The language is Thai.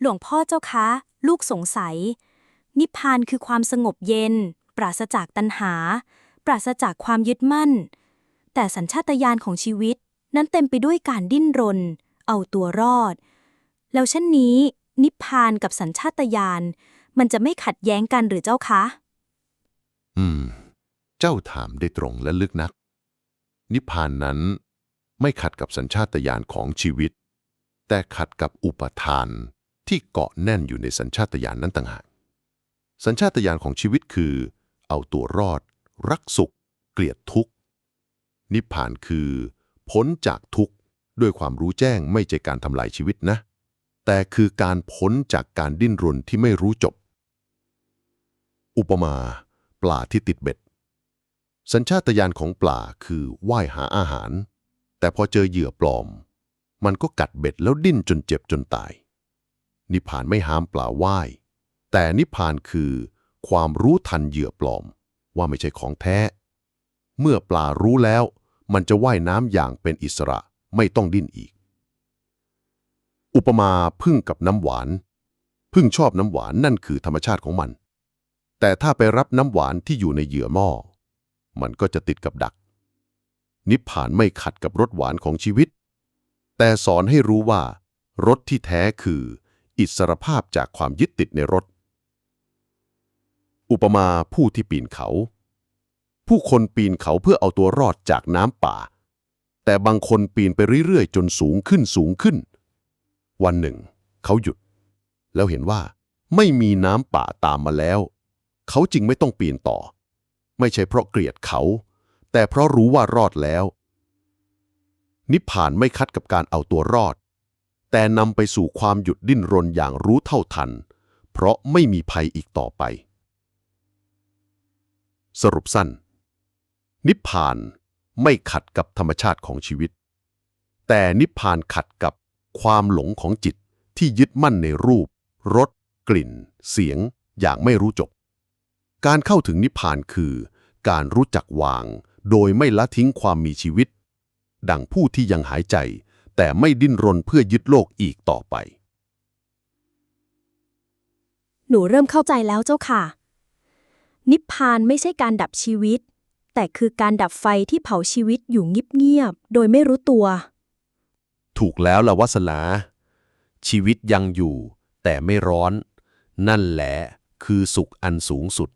หลวงพ่อเจ้าคะ ลูกสงสัย นิพพานคือความสงบเย็น ปราศจากตัณหา ปราศจากความยึดมั่น แต่สัญชาตญาณของชีวิตนั้นเต็มไปด้วยการดิ้นรน เอาตัวรอด แล้วเช่นนี้ นิพพานกับสัญชาตญาณมันจะไม่ขัดแย้งกันหรือเจ้าคะ อืม เจ้าถามได้ตรงและลึกนัก นิพพานนั้นไม่ขัดกับสัญชาตญาณของชีวิต แต่ขัดกับอุปทาน ที่เกาะแน่นอยู่ในสัญชาตญาณนั้นต่างหาก สัญชาตญาณของชีวิตคือ เอาตัวรอด รักสุข เกลียดทุกข์ นิพพานคือ พ้นจากทุกข์ด้วยความรู้แจ้งไม่ใช่การทำลายชีวิตนะ แต่คือการพ้นจากการดิ้นรนที่ไม่รู้จบ อุปมา ปลาที่ติดเบ็ด สัญชาตญาณของปลาคือว่ายหาอาหาร แต่พอเจอเหยื่อปลอม มันก็กัดเบ็ดแล้วดิ้นจนเจ็บจนตาย นิพพานไม่ห้ามปลาว่ายแต่นิพพานคือ ความรู้ทันเหยื่อปลอม ว่าไม่ใช่ของแท้ เมื่อปลารู้แล้ว มันจะว่ายน้ำอย่างเป็นอิสระไม่ต้องดิ้นอีก อุปมาพึ่งกับน้ำหวาน พึ่งชอบน้ำหวานนั่นคือธรรมชาติของมัน แต่ถ้าไปรับน้ำหวานที่อยู่ในเหยื่อหม้อ มันก็จะติดกับดัก นิพพานไม่ขัดกับรสหวานของชีวิต แต่สอนให้รู้ว่ารสที่แท้คือ อิสรภาพจากความยึดติดในรสอุปมาผู้ที่ปีนเขา ผู้คนปีนเขาเพื่อเอาตัวรอดจากน้ำป่า แต่บางคนปีนไปเรื่อยๆ จนสูงขึ้นสูงขึ้น วันหนึ่ง เขาหยุด แล้วเห็นว่าไม่มีน้ำป่าตามมาแล้ว เขาจึงไม่ต้องปีนต่อ ไม่ใช่เพราะเกลียดเขา แต่เพราะรู้ว่ารอดแล้ว นิพพานไม่คัดกับการเอาตัวรอด แต่นำไปสู่ความหยุดดิ้นรนอย่างรู้เท่าทัน เพราะไม่มีภัยอีกต่อไป สรุปสั้น นิพพานไม่ขัดกับธรรมชาติของชีวิต แต่นิพพานขัดกับความหลงของจิตที่ยึดมั่นในรูป รส กลิ่น เสียง อย่างไม่รู้จบ การเข้าถึงนิพพานคือ การรู้จักวาง โดยไม่ละทิ้งความมีชีวิต ดังผู้ที่ยังหายใจ แต่ไม่ดิ้นรนเพื่อยึดโลกอีกต่อไป หนูเริ่มเข้าใจแล้วเจ้าค่ะ นิพพานไม่ใช่การดับชีวิต แต่คือการดับไฟที่เผาชีวิตอยู่เงียบๆโดยไม่รู้ตัว ถูกแล้วละวัสนาชีวิตยังอยู่ แต่ไม่ร้อน นั่นแหละคือสุขอันสูงสุด